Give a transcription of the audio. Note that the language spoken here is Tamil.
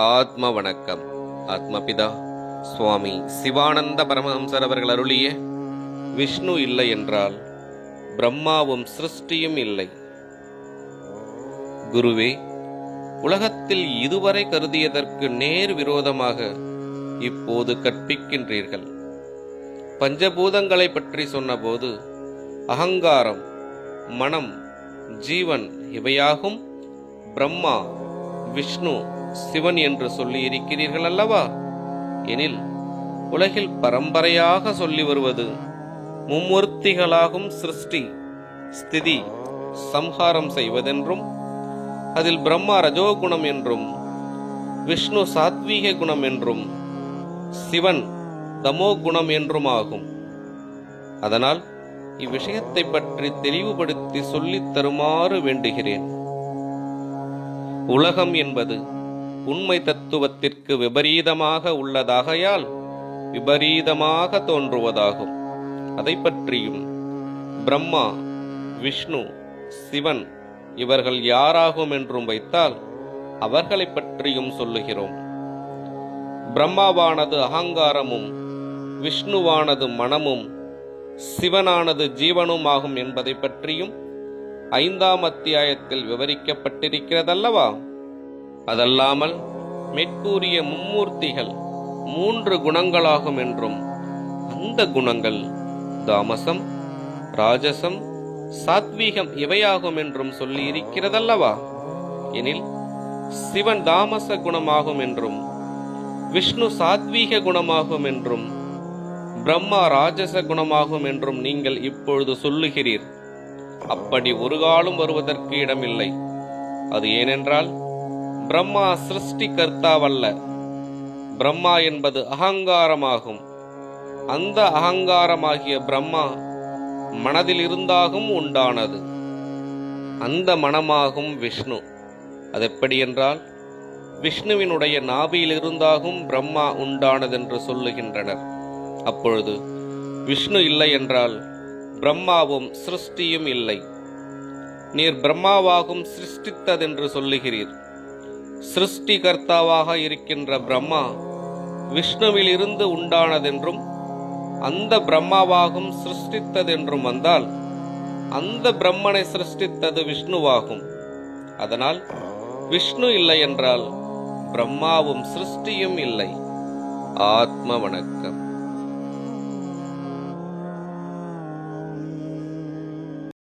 ஆத்ம வணக்கம் ஆத்மபிதா சுவாமி சிவானந்த பரமஹம்சர் அவர்கள் அருளிய விஷ்ணு இல்லை என்றால் பிரம்மாவும் சிருஷ்டியும் இல்லை. குருவே உலகத்தில் இதுவரை கருதியதற்கு நேர் விரோதமாக இப்போது கற்பிக்கின்றீர்கள். பஞ்சபூதங்களை பற்றி சொன்னபோது அகங்காரம் மனம் ஜீவன் இவையாகும். பிரம்மா விஷ்ணு சிவன் என்று சொல்லி இருக்கிறீர்கள் அல்லவா? எனில் உலகில் பரம்பரையாக சொல்லி வருவது மும்மூர்த்திகளாகும் சிருஷ்டி ஸ்திதி சம்ஹாரம் செய்வதென்றும் அதில் பிரம்மா ரஜோகுணம் என்றும் விஷ்ணு சாத்வீக குணம் என்றும் சிவன் தமோ குணம் என்றும் ஆகும். அதனால் இவ்விஷயத்தை பற்றி தெளிவுபடுத்தி சொல்லித் தருமாறு வேண்டுகிறேன். உலகம் என்பது உண்மை தத்துவத்திற்கு விபரீதமாக உள்ளதாகையால் விபரீதமாக தோன்றுவதாகும். அதை பற்றியும் பிரம்மா விஷ்ணு சிவன் இவர்கள் யாராகும் என்றும் வைத்தால் அவர்களைப் பற்றியும் சொல்லுகிறோம். பிரம்மாவானது அகங்காரமும் விஷ்ணுவானது மனமும் சிவனானது ஜீவனும் ஆகும் என்பதை பற்றியும் ஐந்தாம் அத்தியாயத்தில் விவரிக்கப்பட்டிருக்கிறதல்லவா? அதல்லாமல் மேற்கூறிய மும்மூர்த்திகள் மூன்று குணங்களாகும் என்றும் அந்த குணங்கள் தாமசம் ராஜசம் சாத்வீகம் இவையாகும் என்றும் சொல்லி இருக்கிறதல்லவா எனில் சிவன் தாமச குணமாகும் என்றும் விஷ்ணு சாத்வீக குணமாகும் என்றும் பிரம்மா ராஜச குணமாகும் என்றும் நீங்கள் இப்பொழுது சொல்லுகிறீர். அப்படி ஒரு காலம் வருவதற்கு இடமில்லை. அது ஏனென்றால் பிரம்மா சிருஷ்டி கர்த்தாவல்ல பிரம்மா என்பது அகங்காரமாகும். அந்த அகங்காரமாகிய பிரம்மா மனதில் இருந்தாகும் உண்டானது. அந்த மனமாகும் விஷ்ணு. அதெப்படி என்றால் விஷ்ணுவினுடைய நாபியிலிருந்தாகும் பிரம்மா உண்டானதென்று சொல்லுகின்றனர். அப்பொழுது விஷ்ணு இல்லை என்றால் பிரம்மாவும் சிருஷ்டியும் இல்லை. நீர் பிரம்மாவாகும் சிருஷ்டித்ததென்று சொல்லுகிறீர். சிருஷ்டிகர்த்தாவாக இருக்கின்ற பிரம்மா விஷ்ணுவில் இருந்து உண்டானதென்றும் அந்த பிரம்மாவாகும் சிருஷ்டித்ததென்றும் வந்தால் அந்த பிரம்மனை சிருஷ்டித்தது விஷ்ணுவாகும். அதனால் விஷ்ணு இல்லை என்றால் பிரம்மாவும் சிருஷ்டியும் இல்லை. ஆத்ம வணக்கம்.